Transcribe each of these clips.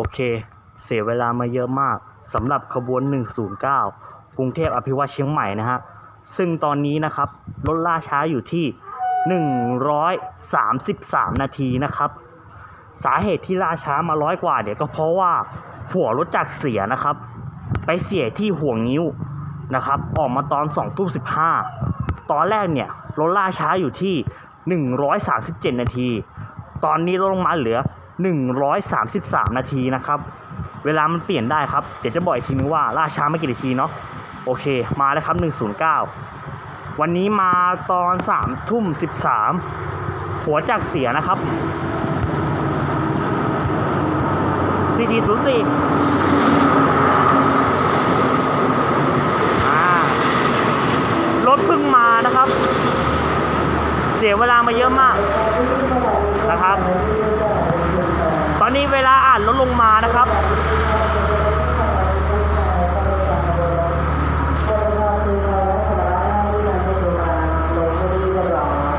โอเค เสียเวลามาเยอะมากสำหรับขบวน 109 กรุงเทพอภิวัตเชียงใหม่นะฮะ ซึ่งตอนนี้นะครับรถล่าช้าอยู่ที่ 133 นาทีนะครับ สาเหตุที่ล่าช้ามาร้อยกว่าเดี๋ยก็เพราะว่าหัวรถจักรเสียนะครับ ไปเสียที่ห่วงนิ้วนะครับ ออกมาตอน2ทุ่ม15 ตอนแรกเนี่ยรถล่าช้าอยู่ที่ 137 นาที ตอนนี้ลดลงมาเหลือ 133 นาทีนะครับ เวลามันเปลี่ยนได้ครับ เดี๋ยวจะบอกอีกทีนึงว่าล่าช้าไม่กี่นาทีเนาะ โอเค มาแล้วครับ 109 วันนี้มาตอน3ทุ่ม 13 หัวจักเสียนะครับ4404อ่รถเพิ่งมานะครับ เสียเวลามาเยอะมากนะครับ ตอนนี้เวลาอ่านลดลงมา นะครับ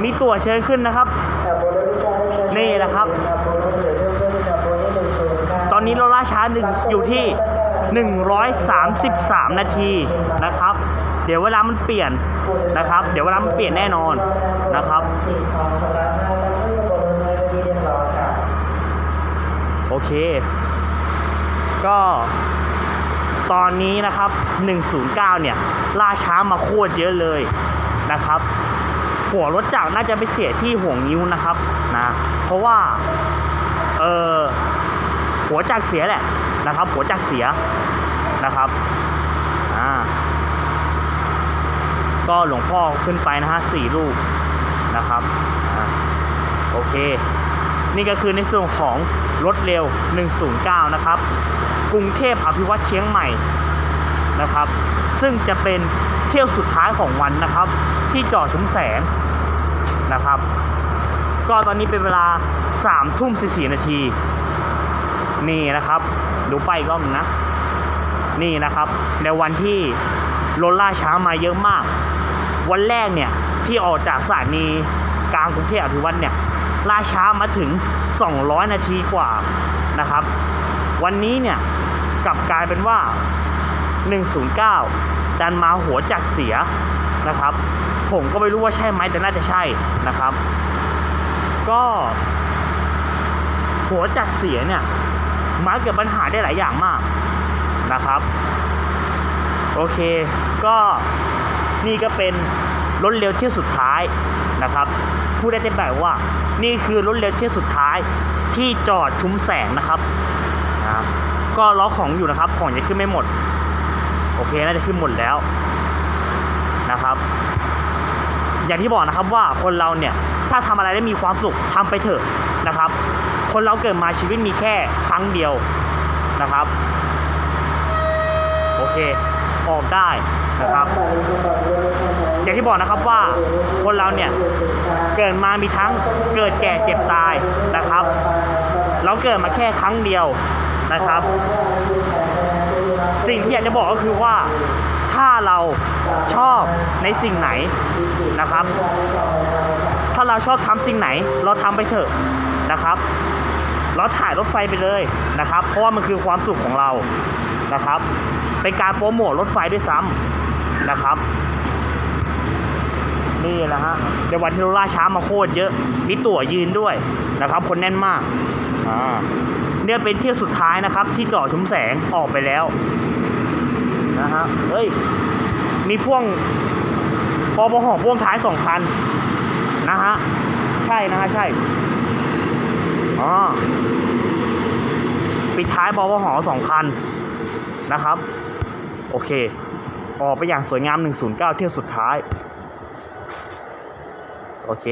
มีตั๋วเชิญขึ้นนะครับ นี่แหละครับ ตอนนี้เราล่าช้าหนึ่งอยู่ที่ 133 นาทีนะครับ เดี๋ยวเวลามันเปลี่ยนนะครับ เดี๋ยวเวลามันเปลี่ยนแน่นอนนะครับโอเค ก็ ตอนนี้นะครับ 109 เนี่ย ล่าช้ามาโคตรเยอะเลยนะครับ หัวรถจักรน่าจะไปเสียที่ห่วงนิ้วนะครับนะเพราะว่า เออหัวจักรเสียแหละนะครับ หัวจักรเสียนะครับอ่าก็หลวงพ่อขึ้นไปนะฮะสี่ลูกนะครับอโอเค นี่ก็คือในส่วนของรถเร็ว 109 นะครับ กรุงเทพอภิวัตเชียงใหม่นะครับ ซึ่งจะเป็นเที่ยวสุดท้ายของวันนะครับ ที่จอดชุมแสงนะครับ ก็ตอนนี้เป็นเวลา3ทุ่ม14 นาที นี่นะครับ ดูไปอีกรอบหนึงนะ นี่นะครับ ในวันที่รถล่าช้ามาเยอะมาก วันแรกเนี่ย ที่ออกจากสถานีกลางกรุงเทพอภิวัตเนี่ย ล่าช้ามาถึง 200 นาทีกว่านะครับ วันนี้เนี่ยกลับกลายเป็นว่า 109 ดันมาหัวจักเสียนะครับ ผมก็ไม่รู้ว่าใช่ไหมแต่น่าจะใช่นะครับ ก็หัวจักเสียเนี่ยมาเกิดปัญหาได้หลายอย่างมากนะครับ โอเค ก็นี่ก็เป็นรถเร็วเที่ยวสุดท้ายนะครับ พูดได้เต็มปากว่า นี่คือรถเร็วเที่ยวสุดท้ายที่จอดชุมแสงนะครับนะก็ล้อของอยู่นะครับ ของยังขึ้นไม่หมด โอเคน่าจะขึ้นหมดแล้วนะครับ อย่างที่บอกนะครับว่าคนเราเนี่ยถ้าทำอะไรได้มีความสุขทำไปเถอะนะครับ คนเราเกิดมาชีวิตมีแค่ครั้งเดียวนะครับ โอเค ออกได้นะครับ อย่างที่บอกนะครับว่าคนเราเนี่ยเกิดมามีทั้งเกิดแก่เจ็บตายนะครับ เราเกิดมาแค่ครั้งเดียวนะครับ สิ่งที่อยากจะบอกก็คือว่าถ้าเราชอบในสิ่งไหนนะครับ ถ้าเราชอบทำสิ่งไหน เราทำไปเถอะนะครับ เราถ่ายรถไฟไปเลยนะครับ เพราะว่ามันคือความสุขของเรา นะครับ เป็นการโปรโมทรถไฟด้วยซ้ำนะครับ นี่แหละฮะในวันที่เราล่าช้ามาโคตรเยอะ มีตั๋วยืนด้วยนะครับ คนแน่นมากอ่าเนี่ยเป็นเที่ยวสุดท้ายนะครับ ที่จอดชุมแสงออกไปแล้วนะฮะเฮ้ย มีพ่วงปอปหอพ่วงท้ายสองคันนะฮะ ใช่นะฮะ ใช่อ๋อปิดท้ายปอปหอสองคัน นะครับ โอเค ออกไปอย่างสวยงาม 109 เที่ยวสุดท้าย โอเค